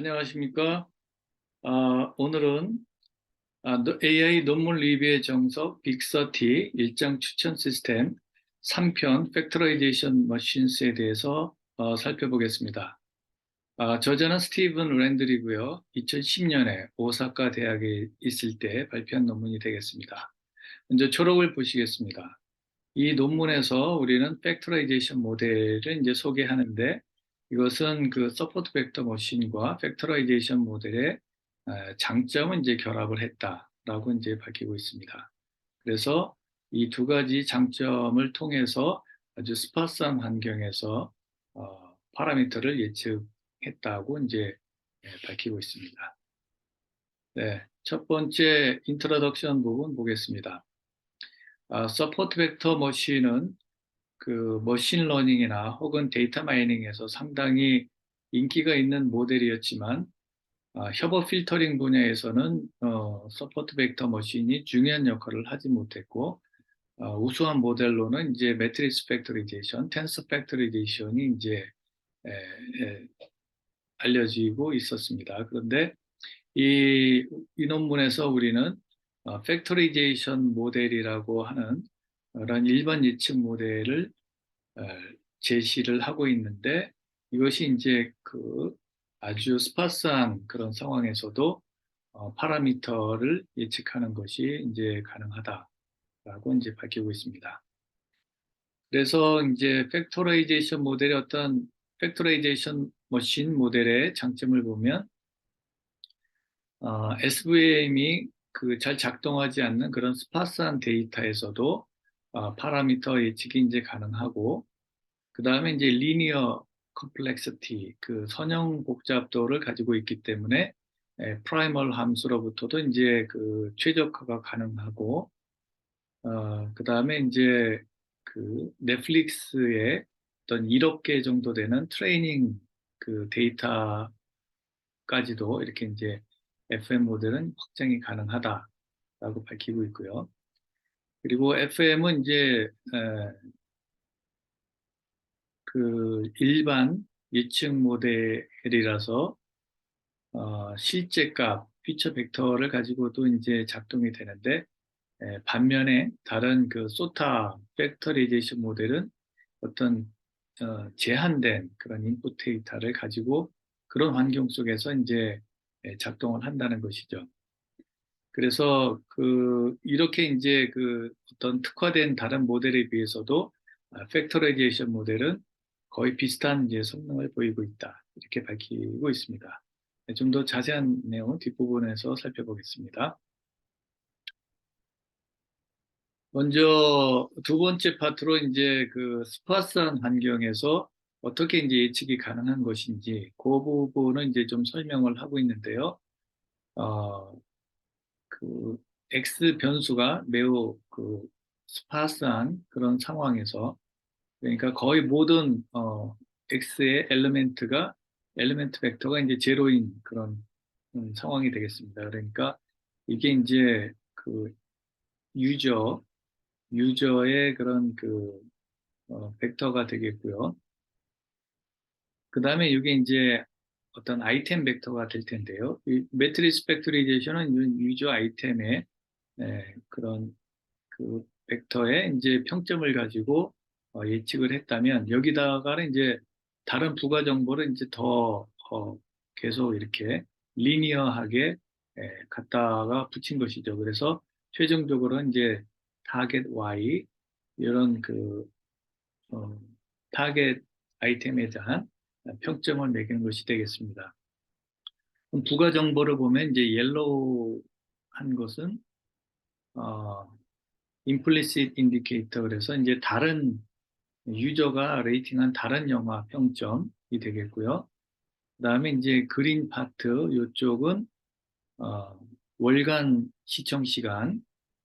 안녕하십니까? 아, 오늘은 아, 노- AI 논문 리뷰의 정석 빅30 일장 추천 시스템 3편 팩터라이제이션 머신스에 대해서 어, 살펴보겠습니다. 아, 저자는 스티븐 랜들이고요. 2010년에 오사카 대학에 있을 때 발표한 논문이 되겠습니다. 먼저 초록을 보시겠습니다. 이 논문에서 우리는 팩터라이제이션 모델을 이제 소개하는데 이것은 그 서포트 벡터 머신과 팩터라이제이션 모델의 어, 장점은 이제 결합을 했다라고 이제 밝히고 있습니다. 그래서 이 두 가지 장점을 통해서 아주 스파스한 환경에서 어, 파라미터를 예측했다고 이제 예, 밝히고 있습니다. 네, 첫 번째 인트로덕션 부분 보겠습니다. 아, 서포트 벡터 머신은 그 머신 러닝이나 혹은 데이터 마이닝에서 상당히 인기가 있는 모델이었지만 아, 협업 필터링 분야에서는 어, 서포트 벡터 머신이 중요한 역할을 하지 못했고 어, 우수한 모델로는 이제 매트리스 팩토리제이션, 텐서 팩토리제이션이 이제 에, 에, 알려지고 있었습니다. 그런데 이, 이 논문에서 우리는 어, 팩토리제이션 모델이라고 하는 그런 일반 예측 모델을 어, 제시를 하고 있는데 이것이 이제 그 아주 스파스한 그런 상황에서도 어, 파라미터를 예측하는 것이 이제 가능하다라고 이제 밝히고 있습니다. 그래서 이제 팩토라이제이션 모델의 어떤 팩토라이제이션 머신 모델의 장점을 보면 어, SVM이 그 잘 작동하지 않는 그런 스파스한 데이터에서도 어, 파라미터 예측이 이제 가능하고 그 다음에 이제 리니어 컴플렉시티 그 선형 복잡도를 가지고 있기 때문에 에, 프라이멀 함수로부터도 이제 그 최적화가 가능하고 어, 그 다음에 이제 그 넷플릭스의 어떤 1억 개 정도 되는 트레이닝 그 데이터까지도 이렇게 이제 FM 모델은 확장이 가능하다라고 밝히고 있고요. 그리고 FM은 이제 에, 그 일반 예측 모델이라서 어, 실제 값, 피처 벡터를 가지고도 이제 작동이 되는데 에, 반면에 다른 그 소타 팩터리제이션 모델은 어떤 어, 제한된 그런 인풋 데이터를 가지고 그런 환경 속에서 이제 에, 작동을 한다는 것이죠. 그래서 그 이렇게 이제 그 어떤 특화된 다른 모델에 비해서도 팩터라이제이션 모델은 거의 비슷한 이제 성능을 보이고 있다 이렇게 밝히고 있습니다. 네, 좀더 자세한 내용은 뒷부분에서 살펴보겠습니다. 먼저 두 번째 파트로 이제 그 스파스한 환경에서 어떻게 이제 예측이 가능한 것인지 그 부분은 이제 좀 설명을 하고 있는데요. 어, 그 X 변수가 매우 그 스파스한 그런 상황에서 그러니까 거의 모든 어, X의 엘리멘트가 엘리멘트 벡터가 이제 제로인 그런 음, 상황이 되겠습니다. 그러니까 이게 이제 그 유저 유저의 그런 그 어, 벡터가 되겠고요. 그 다음에 이게 이제 어떤 아이템 벡터가 될 텐데요. 이 매트리스 팩토리제이션은 유저 아이템의 네, 그런 그 벡터의 이제 평점을 가지고 어, 예측을 했다면 여기다가는 이제 다른 부가 정보를 이제 더 어, 계속 이렇게 리니어하게 예, 갖다가 붙인 것이죠. 그래서 최종적으로 이제 타겟 Y 이런 그 어, 타겟 아이템에 대한 평점을 매기는 것이 되겠습니다. 그럼 부가 정보를 보면 이제 옐로우 한 것은 어, implicit indicator 그래서 이제 다른 유저가 레이팅한 다른 영화 평점이 되겠고요. 그 다음에 이제 그린 파트 이쪽은 어, 월간 시청 시간이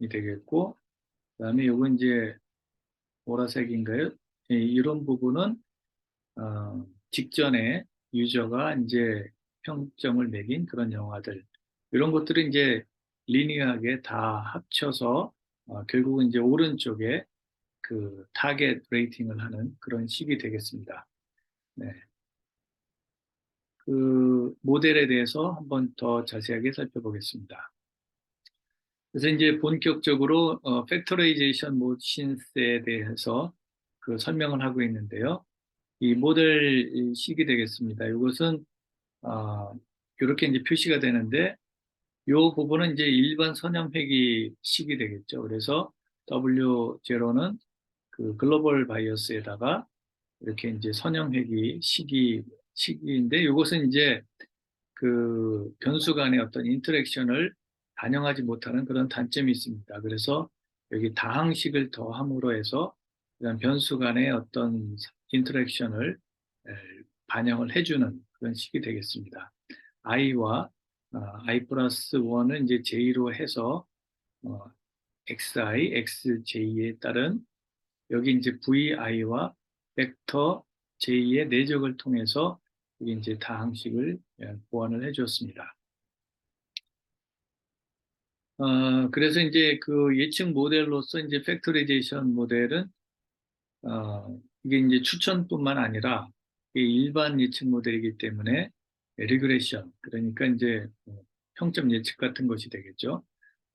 되겠고 그 다음에 요건 이제 보라색인가요? 예, 이런 부분은 어, 직전에 유저가 이제 평점을 매긴 그런 영화들 이런 것들은 이제 리니어하게 다 합쳐서 어, 결국은 이제 오른쪽에 그 타겟 레이팅을 하는 그런 식이 되겠습니다. 네. 그그 모델에 대해서 한번 더 자세하게 살펴보겠습니다. 그래서 이제 본격적으로 어, 팩토라이제이션 모신스에 대해서 그 설명을 하고 있는데요. 이 모델 식이 되겠습니다. 이것은 어, 이렇게 이제 표시가 되는데 이 부분은 이제 일반 선형회기 식이 되겠죠. 그래서 W0는 그 글로벌 바이어스에다가 이렇게 이제 선형회기 시기 시기인데 이것은 이제 그 변수 간의 어떤 인터랙션을 반영하지 못하는 그런 단점이 있습니다. 그래서 여기 다항식을 더함으로 해서 변수 간의 어떤 인터랙션을 반영을 해주는 그런 식이 되겠습니다. i와 어, i 플러스 1은 이제 j로 해서 어, xi, xj에 따른 여기 이제 vi와 벡터 j의 내적을 통해서 여기 이제 다항식을 예, 보완을 해주었습니다. 어, 그래서 이제 그 예측 모델로서 이제 팩토리제이션 모델은 어, 이게 이제 추천뿐만 아니라 일반 예측 모델이기 때문에 리그레션 그러니까 이제 뭐 평점 예측 같은 것이 되겠죠.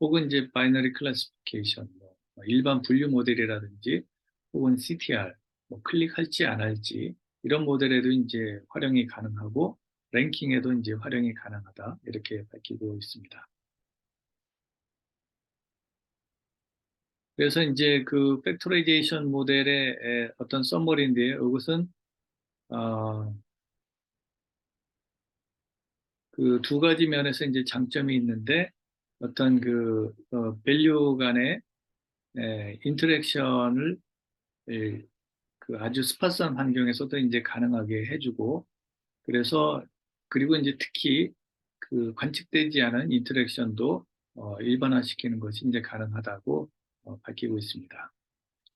혹은 이제 바이너리 클래시피케이션 뭐 일반 분류 모델이라든지 혹은 CTR 뭐 클릭할지 안 할지 이런 모델에도 이제 활용이 가능하고 랭킹에도 이제 활용이 가능하다 이렇게 밝히고 있습니다. 그래서 이제 그 팩토라이제이션 모델의 어떤 썸머리인데요. 이것은 어, 그두 가지 면에서 이제 장점이 있는데 어떤 그 어, 밸류 간의 에, 인터랙션을 에, 그 아주 스파스한 환경에서도 이제 가능하게 해주고 그래서 그리고 이제 특히 그 관측되지 않은 인터랙션도 어, 일반화시키는 것이 이제 가능하다고 어, 밝히고 있습니다.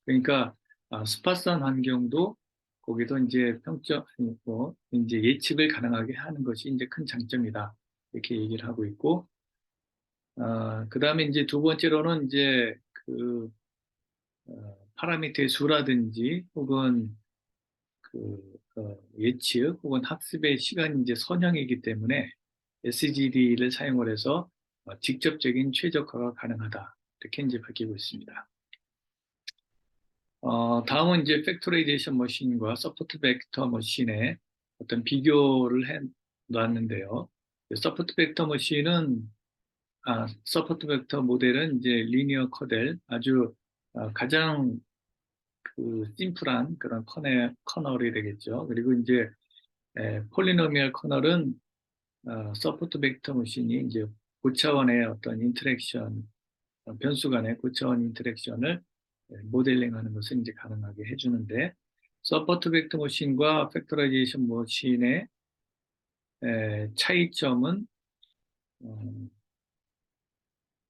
그러니까 아, 스파스한 환경도 거기도 이제 평점 뭐 이제 예측을 가능하게 하는 것이 이제 큰 장점이다 이렇게 얘기를 하고 있고 어, 그 다음에 이제 두 번째로는 이제 그 어, 파라미터의 수라든지 혹은 그 어, 예측 혹은 학습의 시간이 이제 선형이기 때문에 SGD를 사용을 해서 어, 직접적인 최적화가 가능하다 이렇게 이제 밝히고 있습니다. 어, 다음은 이제 팩토레이제이션 머신과 서포트 벡터 머신의 어떤 비교를 해 놨는데요. 서포트 벡터 머신은 아, 서포트 벡터 모델은 이제 리니어 커델 아주 어, 가장 그 심플한 그런 커널, 커널이 되겠죠. 그리고 이제 에, 폴리노미얼 커널은 어, 서포트 벡터 머신이 이제 고차원의 어떤 인터랙션 어, 변수 간의 고차원 인터랙션을 모델링하는 것을 이제 가능하게 해주는데 서포트 벡터 머신과 팩토라이제이션 머신의 차이점은 어,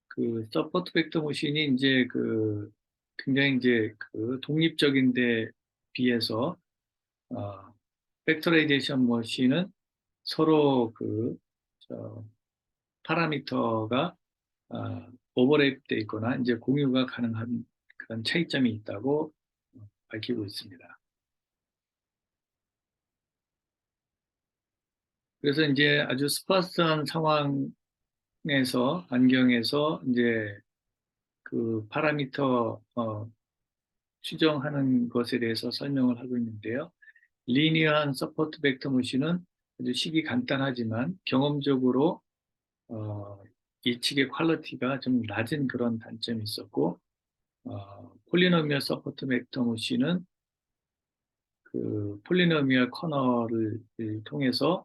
그 서포트 벡터 머신이 이제 그 굉장히 이제 그 독립적인데 비해서 어, 팩토라이제이션 머신은 서로 그 파라미터가 어, 오버랩돼 있거나 이제 공유가 가능한 그런 차이점이 있다고 밝히고 있습니다. 그래서 이제 아주 스파스한 상황에서 안경에서 이제 그 파라미터 어, 추정하는 것에 대해서 설명을 하고 있는데요. 리니어한 서포트 벡터 모신은 아주 식이 간단하지만 경험적으로 어, 예측의 퀄리티가 좀 낮은 그런 단점이 있었고 어, 폴리노미얼 서포트 벡터 모시는 그 폴리노미얼 커널을 통해서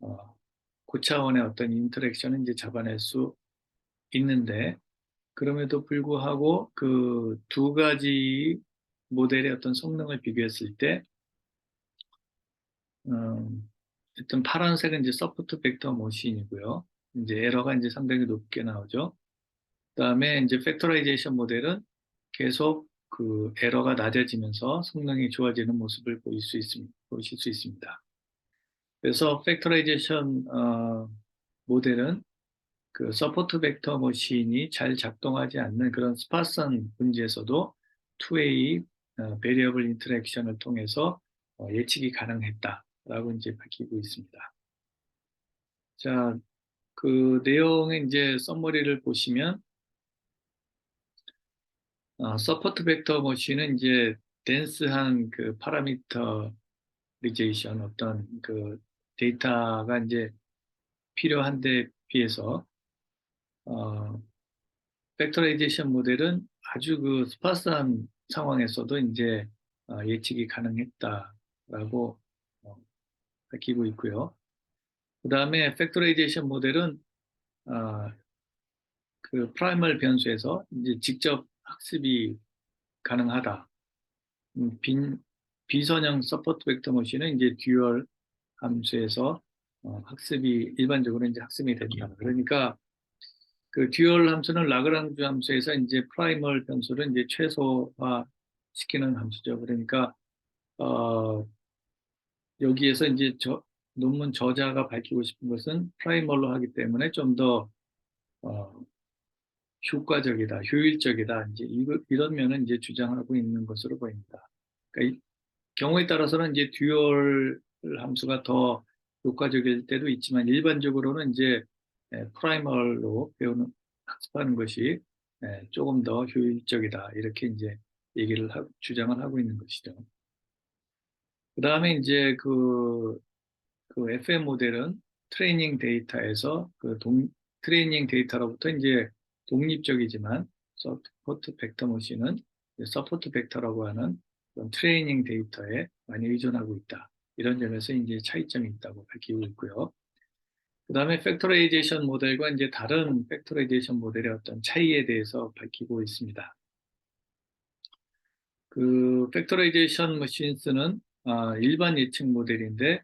어, 고차원의 어떤 인터랙션을 이제 잡아낼 수 있는데 그럼에도 불구하고 그 두 가지 모델의 어떤 성능을 비교했을 때 음, 일단 파란색은 이제 서포트 벡터 모신이고요. 이제 에러가 이제 상당히 높게 나오죠. 그다음에 이제 팩토라이제이션 모델은 계속 그 에러가 낮아지면서 성능이 좋아지는 모습을 보일 수 있습니다. 보실 수 있습니다. 그래서 팩토라이제이션 어, 모델은 그 서포트 벡터 머신이 잘 작동하지 않는 그런 스파스한 문제에서도 2A 어, 베리어블 인터랙션을 통해서 어, 예측이 가능했다라고 이제 밝히고 있습니다. 자, 그 내용의 이제 썸머리를 보시면 어, 서포트 벡터 머신은 이제 덴스한 그 파라미터 리제이션 어떤 그 데이터가 이제 필요한 데 비해서 어, 팩터라이제이션 모델은 아주 그 스파스한 상황에서도 이제 어, 예측이 가능했다라고 어, 밝히고 있고요. 그 다음에 팩터라이제이션 모델은 어, 그 프라이멀 변수에서 이제 직접 학습이 가능하다. 음, 빈, 비선형 서포트 벡터 모션은 이제 듀얼 함수에서 어, 학습이 일반적으로 이제 학습이 된다. 그러니까 그 듀얼 함수는 라그랑주 함수에서 이제 프라이멀 변수를 이제 최소화 시키는 함수죠. 그러니까 어, 여기에서 이제 저, 논문 저자가 밝히고 싶은 것은 프라이멀로 하기 때문에 좀더 어, 효과적이다, 효율적이다, 이제 이런 면은 이제 주장하고 있는 것으로 보입니다. 그러니까 경우에 따라서는 이제 듀얼 함수가 더 효과적일 때도 있지만 일반적으로는 이제 프라이멀로 배우는 학습하는 것이 조금 더 효율적이다 이렇게 이제 얘기를 하고, 주장을 하고 있는 것이죠. 그 다음에 이제 그, 그 FM 모델은 트레이닝 데이터에서 그 동, 트레이닝 데이터로부터 이제 독립적이지만 서포트 벡터 모신은 서포트 벡터라고 하는 트레이닝 데이터에 많이 의존하고 있다. 이런 점에서 이제 차이점이 있다고 밝히고 있고요. 그 다음에 팩토라이제이션 모델과 이제 다른 팩토라이제이션 모델의 어떤 차이에 대해서 밝히고 있습니다. 그 팩토라이제이션 머신스는 아, 일반 예측 모델인데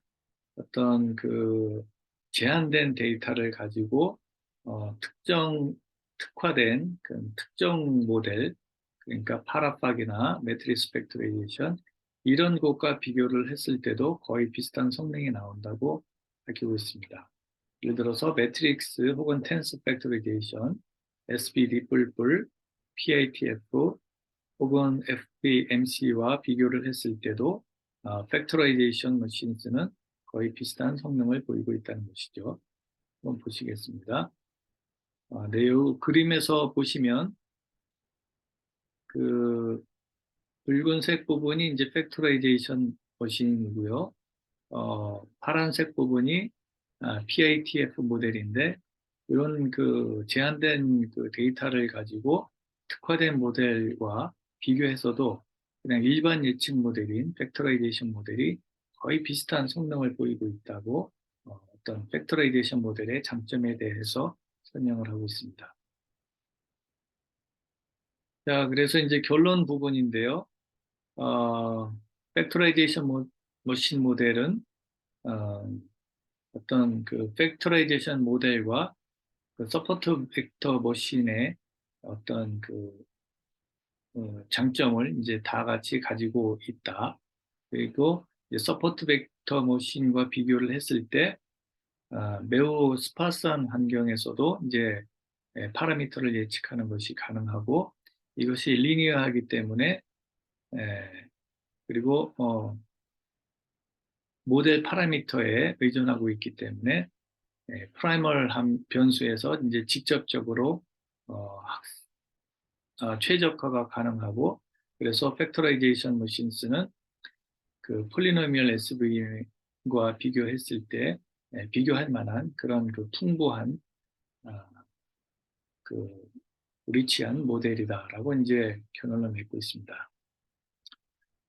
어떤 그 제한된 데이터를 가지고 어, 특정 특화된 그 특정 모델 그러니까 파라팍이나 매트리스 팩토라이제이션 이런 것과 비교를 했을 때도 거의 비슷한 성능이 나온다고 밝히고 있습니다. 예를 들어서 매트릭스 혹은 텐스 팩토리제이션, SBD 뿔뿔, PITF 혹은 FBMC와 비교를 했을 때도 어, 팩토라이제이션 머신스는 거의 비슷한 성능을 보이고 있다는 것이죠. 한번 보시겠습니다. 어, 내용 그림에서 보시면 그 붉은색 부분이 이제 팩토라이제이션 머신이고요. 어, 파란색 부분이 아, PITF 모델인데 이런 그 제한된 그 데이터를 가지고 특화된 모델과 비교해서도 그냥 일반 예측 모델인 팩토라이제이션 모델이 거의 비슷한 성능을 보이고 있다고 어, 어떤 팩토라이제이션 모델의 장점에 대해서 설명을 하고 있습니다. 자, 그래서 이제 결론 부분인데요. 어, 팩토라이제이션 모, 머신 모델은 어, 어떤 그 팩토라이제이션 모델과 그 서포트 벡터 머신의 어떤 그 어, 장점을 이제 다 같이 가지고 있다. 그리고 서포트 벡터 머신과 비교를 했을 때 어, 매우 스파스한 환경에서도 이제 예, 파라미터를 예측하는 것이 가능하고 이것이 리니어하기 때문에 예, 그리고 어, 모델 파라미터에 의존하고 있기 때문에 예, 프라이멀 변수에서 이제 직접적으로 어, 어, 최적화가 가능하고 그래서 팩토라이제이션 머신스는 그 폴리노미얼 SVM과 비교했을 때 예, 비교할 만한 그런 그 풍부한 어, 그 리치한 모델이다라고 이제 결론을 맺고 있습니다.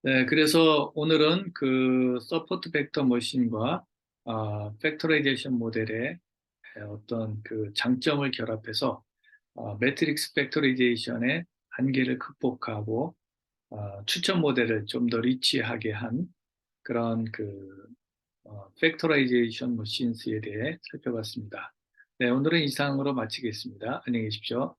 네, 그래서 오늘은 그 서포트 벡터 머신과 어, 팩토라이제이션 모델의 어떤 그 장점을 결합해서 어, 매트릭스 팩토라이제이션의 한계를 극복하고 어, 추천 모델을 좀 더 리치하게 한 그런 그 어, 팩토라이제이션 머신스에 대해 살펴봤습니다. 네, 오늘은 이상으로 마치겠습니다. 안녕히 계십시오.